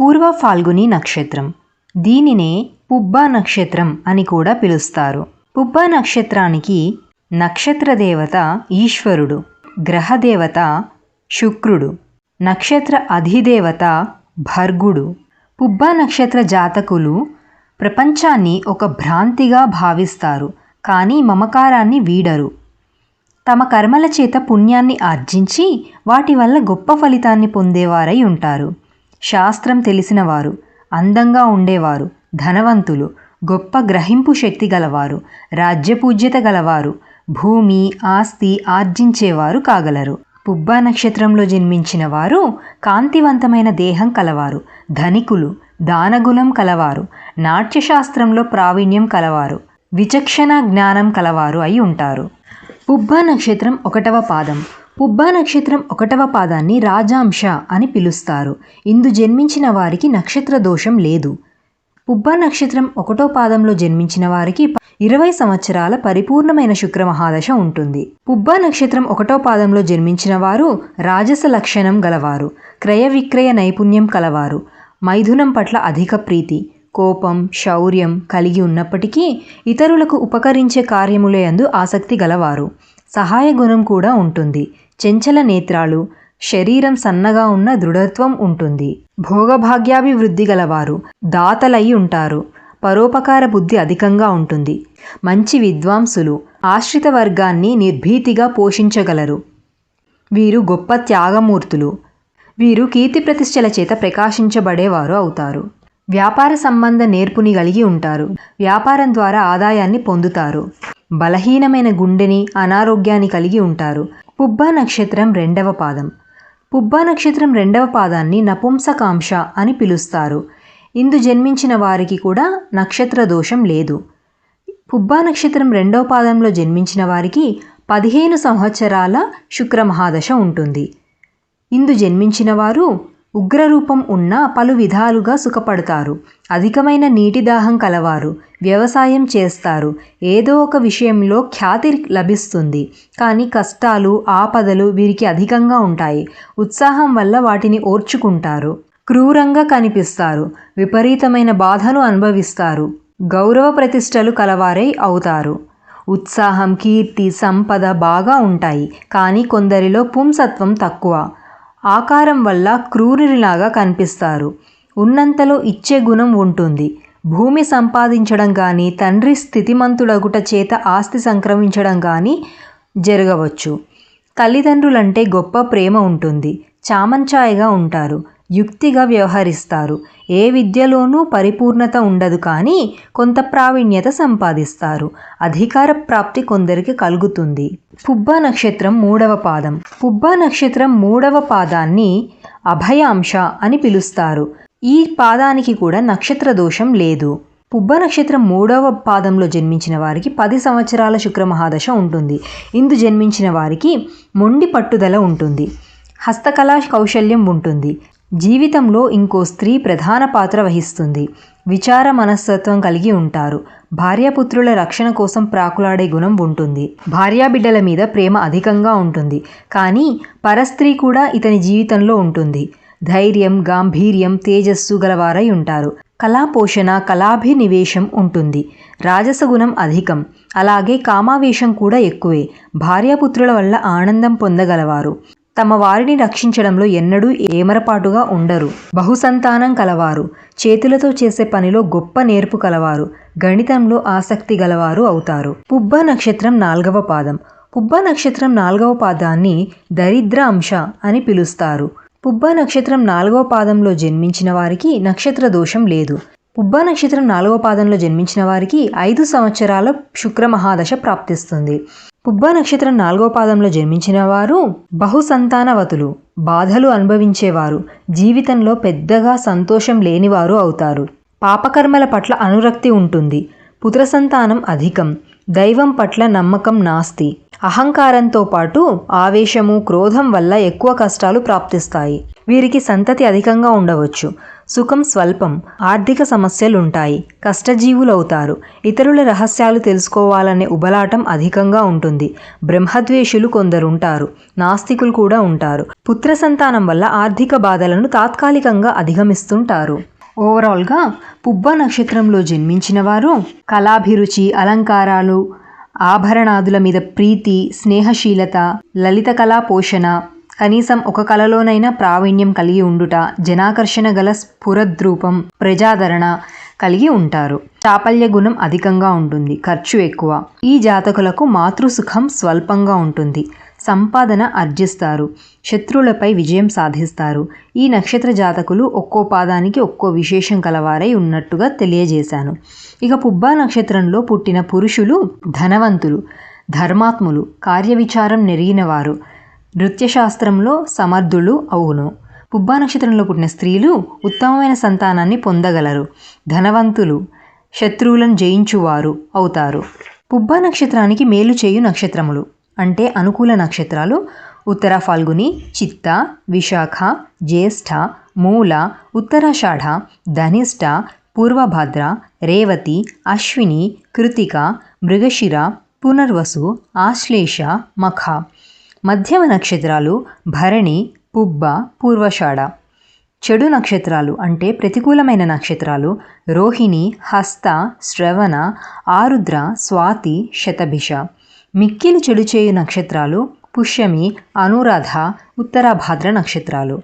పూర్వ ఫాల్గుని నక్షత్రం. దీనినే పుబ్బా నక్షత్రం అని కూడా పిలుస్తారు. పుబ్బా నక్షత్రానికి నక్షత్ర దేవత ఈశ్వరుడు గ్రహదేవత శుక్రుడు నక్షత్ర అధిదేవత భర్గుడు. పుబ్బా నక్షత్ర జాతకులు ప్రపంచాన్ని ఒక భ్రాంతిగా భావిస్తారు కానీ మమకారాన్ని వీడరు. తమ కర్మల చేత పుణ్యాన్ని ఆర్జించి వాటి వల్ల గొప్ప ఫలితాన్ని పొందేవారై ఉంటారు. శాస్త్రం తెలిసినవారు అందంగా ఉండేవారు ధనవంతులు గొప్ప గ్రహింపు శక్తి గలవారు రాజ్యపూజ్యత గలవారు భూమి ఆస్తి ఆర్జించేవారు కాగలరు. పుబ్బా నక్షత్రంలో జన్మించిన వారు కాంతివంతమైన దేహం కలవారు ధనికులు దానగుణం కలవారు నాట్యశాస్త్రంలో ప్రావీణ్యం కలవారు విచక్షణ జ్ఞానం కలవారు అయి ఉంటారు. పుబ్బా నక్షత్రం ఒకటవ పాదం పుబ్బా నక్షత్రం ఒకటవ పాదాన్ని రాజాంశ అని పిలుస్తారు. ఇందు జన్మించిన వారికి నక్షత్ర దోషం లేదు. పుబ్బా నక్షత్రం ఒకటో పాదంలో జన్మించిన వారికి ఇరవై సంవత్సరాల పరిపూర్ణమైన శుక్ర మహాదశ ఉంటుంది. పుబ్బా నక్షత్రం ఒకటో పాదంలో జన్మించిన వారు రాజస లక్షణం గలవారు. క్రయ విక్రయ నైపుణ్యం కలవారు. మైథునం పట్ల అధిక ప్రీతి కోపం శౌర్యం కలిగి ఉన్నప్పటికీ ఇతరులకు ఉపకరించే కార్యములయందు ఆసక్తి గలవారు. సహాయ గుణం కూడా ఉంటుంది. చెంచల నేత్రాలు శరీరం సన్నగా ఉన్న దృఢత్వం ఉంటుంది. భోగభాగ్యాభివృద్ధి గలవారు దాతలై ఉంటారు. పరోపకార బుద్ధి అధికంగా ఉంటుంది. మంచి విద్వాంసులు ఆశ్రిత వర్గాన్ని నిర్భీతిగా పోషించగలరు. వీరు గొప్ప త్యాగమూర్తులు. వీరు కీర్తి ప్రతిష్టల చేత ప్రకాశించబడేవారు అవుతారు. వ్యాపార సంబంధ నేర్పుని కలిగి ఉంటారు. వ్యాపారం ద్వారా ఆదాయాన్ని పొందుతారు. బలహీనమైన గుండెని అనారోగ్యాన్ని కలిగి ఉంటారు. పుబ్బా నక్షత్రం రెండవ పాదం. పుబ్బా నక్షత్రం రెండవ పాదాన్ని నపుంసకాంశ అని పిలుస్తారు. ఇందు జన్మించిన వారికి కూడా నక్షత్ర దోషం లేదు. పుబ్బా నక్షత్రం రెండవ పాదంలో జన్మించిన వారికి పదిహేను సంవత్సరాల శుక్ర మహాదశ ఉంటుంది. ఇందు జన్మించిన వారు ఉగ్రరూపం ఉన్న పలు విధాలుగా సుఖపడతారు. అధికమైన నీటి దాహం కలవారు. వ్యవసాయం చేస్తారు. ఏదో ఒక విషయంలో ఖ్యాతి లభిస్తుంది. కానీ కష్టాలు ఆపదలు వీరికి అధికంగా ఉంటాయి. ఉత్సాహం వల్ల వాటిని ఓర్చుకుంటారు. క్రూరంగా కనిపిస్తారు. విపరీతమైన బాధను అనుభవిస్తారు. గౌరవ ప్రతిష్టలు కలవారై అవుతారు. ఉత్సాహం కీర్తి సంపద బాగా ఉంటాయి. కానీ కొందరిలో పుంసత్వం తక్కువ. ఆకారం వల్ల క్రూరునిలాగా కనిపిస్తారు. ఉన్నంతలో ఇచ్చే గుణం ఉంటుంది. భూమి సంపాదించడం కానీ తండ్రి స్థితిమంతుడగుట చేత ఆస్తి సంక్రమించడం కానీ జరగవచ్చు. తల్లిదండ్రులంటే గొప్ప ప్రేమ ఉంటుంది. చామంచాయగా ఉంటారు. యుక్తిగా వ్యవహరిస్తారు. ఏ విద్యలోనూ పరిపూర్ణత ఉండదు కానీ కొంత ప్రావీణ్యత సంపాదిస్తారు. అధికార ప్రాప్తి కొందరికి కలుగుతుంది. పుబ్బ నక్షత్రం మూడవ పాదం. పుబ్బ నక్షత్రం మూడవ పాదాన్ని అభయాంశ అని పిలుస్తారు. ఈ పాదానికి కూడా నక్షత్ర దోషం లేదు. పుబ్బ నక్షత్రం మూడవ పాదంలో జన్మించిన వారికి పది సంవత్సరాల శుక్ర మహాదశ ఉంటుంది. ఇందు జన్మించిన వారికి మొండి పట్టుదల ఉంటుంది. హస్తకళా కౌశల్యం ఉంటుంది. జీవితంలో ఇంకో స్త్రీ ప్రధాన పాత్ర వహిస్తుంది. విచార మనస్తత్వం కలిగి ఉంటారు. భార్యాపుత్రుల రక్షణ కోసం ప్రాకులాడే గుణం ఉంటుంది. భార్యాబిడ్డల మీద ప్రేమ అధికంగా ఉంటుంది. కానీ పరస్త్రీ కూడా ఇతని జీవితంలో ఉంటుంది. ధైర్యం గాంభీర్యం తేజస్సు గలవారై ఉంటారు. కళాపోషణ కళాభినివేశం ఉంటుంది. రాజసగుణం అధికం. అలాగే కామావేశం కూడా ఎక్కువే. భార్యాపుత్రుల వల్ల ఆనందం పొందగలవారు. తమ వారిని రక్షించడంలో ఎన్నడూ ఏమరపాటుగా ఉండరు. బహుసంతానం కలవారు. చేతులతో చేసే పనిలో గొప్ప నేర్పు కలవారు. గణితంలో ఆసక్తి గలవారు అవుతారు. పుబ్బ నక్షత్రం నాల్గవ పాదం. పుబ్బ నక్షత్రం నాలుగవ పాదాన్ని దరిద్ర అంశ అని పిలుస్తారు. పుబ్బ నక్షత్రం నాలుగవ పాదంలో జన్మించిన వారికి నక్షత్ర దోషం లేదు. పుబ్బ నక్షత్రం నాలుగవ పాదంలో జన్మించిన వారికి ఐదు సంవత్సరాల శుక్ర మహాదశ ప్రాప్తిస్తుంది. పుబ్బ నక్షత్రం నాలుగో పాదంలో జన్మించిన వారు బహుసంతానవతులు బాధలు అనుభవించేవారు జీవితంలో పెద్దగా సంతోషం లేనివారు అవుతారు. పాపకర్మల పట్ల అనురక్తి ఉంటుంది. పుత్ర సంతానం అధికం. దైవం పట్ల నమ్మకం నాస్తి. అహంకారంతో పాటు ఆవేశము క్రోధం వల్ల ఎక్కువ కష్టాలు ప్రాప్తిస్తాయి. వీరికి సంతతి అధికంగా ఉండవచ్చు. సుఖం స్వల్పం ఆర్థిక సమస్యలుంటాయి కష్టజీవులవుతారు. ఇతరుల రహస్యాలు తెలుసుకోవాలనే ఉబలాటం అధికంగా ఉంటుంది. బ్రహ్మద్వేషులు కొందరుంటారు నాస్తికులు కూడా ఉంటారు. పుత్ర సంతానం వల్ల ఆర్థిక బాధలను తాత్కాలికంగా అధిగమిస్తుంటారు. ఓవరాల్గా పుబ్బ నక్షత్రంలో జన్మించిన వారు కళాభిరుచి అలంకారాలు ఆభరణాదుల మీద ప్రీతి స్నేహశీలత లలిత కళా పోషణ కనీసం ఒక కళలోనైనా ప్రావీణ్యం కలిగి ఉండుట జనాకర్షణ గల స్ఫురద్రూపం ప్రజాదరణ కలిగి ఉంటారు. చాపల్య గుణం అధికంగా ఉంటుంది ఖర్చు ఎక్కువ. ఈ జాతకులకు మాతృసుఖం స్వల్పంగా ఉంటుంది. సంపాదన అర్జిస్తారు శత్రువులపై విజయం సాధిస్తారు. ఈ నక్షత్ర జాతకులు ఒక్కో పాదానికి ఒక్కో విశేషం కలవారై ఉన్నట్టుగా తెలియజేశాను. ఇక పుబ్బా నక్షత్రంలో పుట్టిన పురుషులు ధనవంతులు ధర్మాత్ములు కార్యవిచారం నెరిగినవారు. నృత్యశాస్త్రంలో సమర్థులు అవును. పుబ్బా నక్షత్రంలో పుట్టిన స్త్రీలు ఉత్తమమైన సంతానాన్ని పొందగలరు. ధనవంతులు శత్రువులను జయించువారు అవుతారు. పుబ్బా నక్షత్రానికి మేలు చేయు నక్షత్రములు అంటే అనుకూల నక్షత్రాలు ఉత్తర ఫాల్గుని చిత్త విశాఖ జ్యేష్ఠ మూల ఉత్తరాషాఢ ధనిష్ట పూర్వభద్ర రేవతి అశ్విని కృతిక మృగశిర పునర్వసు ఆశ్లేష మఖ. మధ్యమ నక్షత్రాలు భరణి పుబ్బ పూర్వషాఢ. చెడు నక్షత్రాలు అంటే ప్రతికూలమైన నక్షత్రాలు రోహిణి హస్త శ్రవణ ఆరుద్ర స్వాతి శతభిష. మిక్కిలి చెడు చేయు నక్షత్రాలు పుష్యమి అనురాధ ఉత్తరాభాద్ర నక్షత్రాలు.